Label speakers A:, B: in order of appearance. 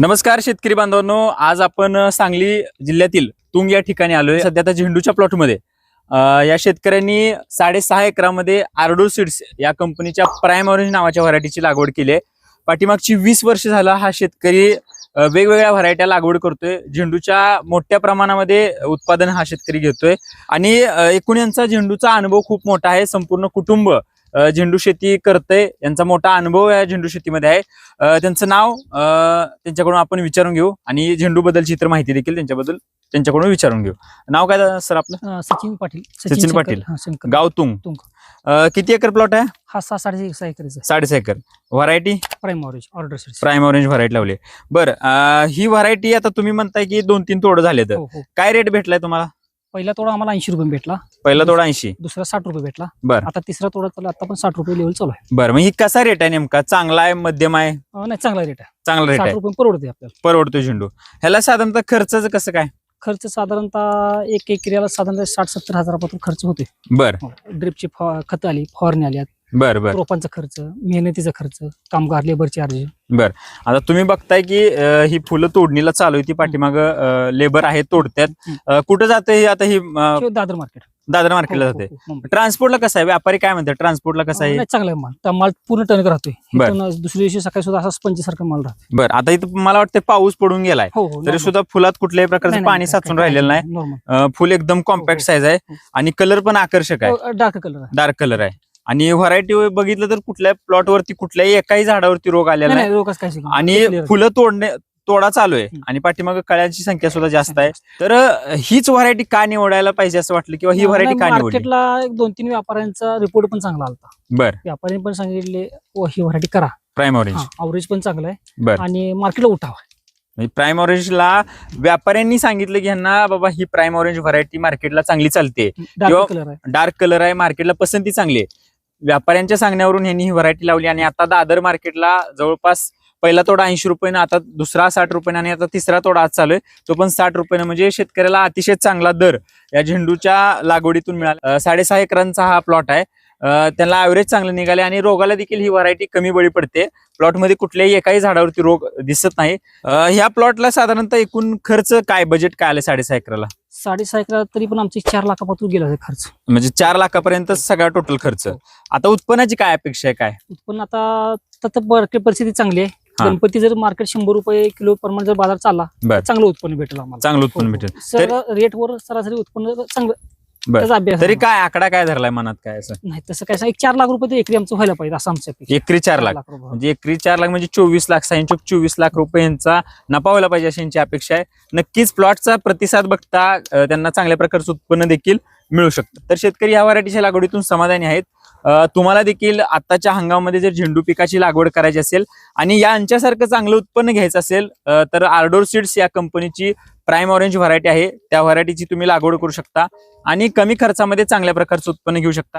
A: नमस्कार शेतकरी बांधवांनो आज आपण सांगली जिल्ह्यातील तुंग या ठिकाणी आलोय. सध्या आता झेंडूच्या प्लॉटमध्ये. या शेतकऱ्यांनी साडेसहा एकरामध्ये आर्डो सीड्स या कंपनीच्या प्राईम ऑरेंज नावाच्या व्हरायटीची लागवड केली आहे. पाठीमागची वीस वर्ष झाला हा शेतकरी वेगवेगळ्या व्हरायट्या लागवड करतोय. झेंडूच्या मोठ्या प्रमाणामध्ये उत्पादन हा शेतकरी घेतोय. आणि एकूण यांचा झेंडूचा अनुभव खूप मोठा आहे. संपूर्ण कुटुंब झेंडू शेती करतंय. यांचा मोठा अनुभव या झेंडू शेतीमध्ये आहे. त्यांचं नाव त्यांच्याकडून आपण विचारून घेऊ. आणि झेंडू बद्दलची इतर माहिती देखील त्यांच्याबद्दल त्यांच्याकडून विचारून घेऊ. नाव काय सर आपलं?
B: सचिन पाटील.
A: सचिन पाटील.
B: हा,
A: गाव तुंग. किती एकर प्लॉट आहे?
B: हा सहा साडे सहा एकरचा
A: साडेसहा acre. Variety
B: prime orange order
A: prime orange variety लावली. बरं ही व्हरायटी आता तुम्ही म्हणताय की दोन तीन तोड झाले तर
B: हो हो.
A: काय रेट भेटलाय तुम्हाला?
B: पहिला तोडा आम्हाला ऐंशी रुपये भेटला.
A: पहिला तोडा ऐंशी?
B: दुसरा साठ रुपये भेटला.
A: बरं.
B: आता तिसरा तोडा चालू आता पण साठ रुपये लेवल चालू आहे.
A: बरं मग ही कसा रेट आहे नेमका? चांगला आहे मध्यम आहे?
B: अं, नाही चांगला रेट आहे.
A: चांगला रेट
B: साठ
A: आहे.
B: रुपये परवडते आपल्याला.
A: परवडतो झेंडू. ह्याला साधारणतः खर्चाचं कसं काय?
B: खर्च साधारणतः एक एकऱ्याला साधारणतः साठ सत्तर हजारापासून खर्च होते
A: बर.
B: ड्रिपची खत आली फवारणी आली
A: बर बर.
B: रोपांचा खर्च मेहनतीचा खर्च कामगार लेबर चार्ज
A: आता तुम्ही बघताय की अं, ही फुलं तोडणीला चालू आहे ती पाठीमाग लेबर आहे तोडत्यात अं, कुठं जाते ही आता ही अं,
B: किंवा दादर मार्केट
A: दादर मार्केटला जाते. ट्रान्सपोर्टला कसं आहे? व्यापारी काय म्हणतात? ट्रान्सपोर्टला कसं आहे?
B: चांगला आहे माल. त्या माल पूर्ण टन राहतोय.
A: बरं.
B: इथून दुसऱ्या दिवशी सकाळी सुद्धा असा स्पंजीसारखा माल राहतो
A: बरं. आता इथं मला वाटतं पाऊस पडून गेलाय.
B: हो हो
A: तरी
B: normal.
A: सुद्धा फुलात कुठल्याही प्रकारचं
B: नाही,
A: पाणी
B: नाही,
A: साचून राहिलेलं नाही. अं, फुल एकदम कॉम्पॅक्ट
B: हो,
A: साईज आहे
B: हो.
A: आणि कलर पण आकर्षक आहे.
B: हो, डार्क कलर आहे.
A: डार्क कलर आहे. आणि व्हरायटी बघितलं तर कुठल्याही प्लॉट वरती कुठल्याही एकाही झाडावरती रोग आलेला
B: नाही रोगच काय.
A: आणि. फुलं तोडणे तोडा चालू आहे. आणि पाठीमाग कळ्यांची संख्या सुद्धा जास्त आहे. तर हीच व्हरायटी का निवडायला पाहिजे असं वाटलं किंवा ही व्हरायटी का निवडली?
B: मार्केटला एक दोन तीन व्यापाऱ्यांचा रिपोर्ट पण चांगला आलता.
A: बर.
B: व्यापाऱ्यांनी पण सांगितले "ओ, ही व्हरायटी करा.
A: प्राईम ऑरेंज
B: अवरेज पण चांगला आहे.
A: बर.
B: आणि मार्केटला उठावा
A: प्राईम ऑरेंजला व्यापाऱ्यांनी सांगितलं की ह्यांना बाबा ही प्राईम ऑरेंज व्हरायटी मार्केटला चांगली चालते.
B: डार्क कलर आहे.
A: मार्केटला पसंती चांगली आहे. व्यापाऱ्यांच्या सांगण्यावरून यांनी ही व्हरायटी लावली आणि आता दादर मार्केटला जवळपास पहिला तोडा ऐंशी रुपयानं आता दुसरा साठ रुपयानं आणि आता तिसरा तोडा आज चालू आहे. तो पण साठ रुपयानं म्हणजे शेतकऱ्याला अतिशय चांगला दर या झेंडूच्या लागवडीतून मिळाला. साडेसहा एकरांचा हा प्लॉट आहे. त्यांना ॲव्हरेज चांगलं निघाले आणि रोगाला देखील ही व्हरायटी कमी बळी पडते. प्लॉटमध्ये कुठल्याही एकाही झाडावरती रोग दिसत नाही. ह्या प्लॉटला साधारणतः एकूण खर्च काय बजेट काय आलं साडेसहा एकराला?
B: साडेसहा एकरा तरी पण आमचे चार लाखापासून गेला खर्च
A: म्हणजे चार लाखापर्यंत सगळा टोटल खर्च आता उत्पन्नाची काय अपेक्षा आहे काय
B: उत्पन्न आता तर मार्केट परिस्थिती चांगली आहे
A: हा.
B: गणपती जर मार्केट शंभर रुपये किलो प्रमाणे जर बाजार चालला
A: बर.
B: चांगलं उत्पन्न भेटेल आम्हाला
A: चांगलं उत्पन्न
B: हो,
A: भेटेल
B: हो. सर रेटवर सरासरी उत्पन्न चांगलं. त्याचा अभ्यास
A: तरी. काय आकडा काय धरलाय मनात काय असं
B: नाही तसं काय एक चार लाख रुपये एकरी आमचं व्हायला पाहिजे असं आमच्या अपेक्षा.
A: एकरी चार लाख
B: रुपये.
A: म्हणजे एकरी चार लाख म्हणजे चोवीस लाख सायंचोक चोवीस लाख रुपये यांचा नफा व्हायला पाहिजे अशी यांची अपेक्षा आहे नक्कीच प्लॉटचा प्रतिसाद बघता अं, त्यांना चांगल्या प्रकारचं उत्पन्न देखील मिळू शकतं तर शेतकरी या व्हरायटीच्या लागवडीतून समाधानी आहेत तुम्हाला देखील आताच्या हंगामामध्ये जर झेंडू पिकाची लागवड करायची असेल आणि यांच्यासारखं चांगलं उत्पन्न घ्यायचं असेल तर आर्डोर सीड्स या कंपनीची प्राईम ऑरेंज व्हरायटी आहे. त्या व्हरायटीची तुम्ही लागवड करू शकता आणि कमी खर्चामध्ये चांगल्या प्रकारचं उत्पन्न घेऊ शकता.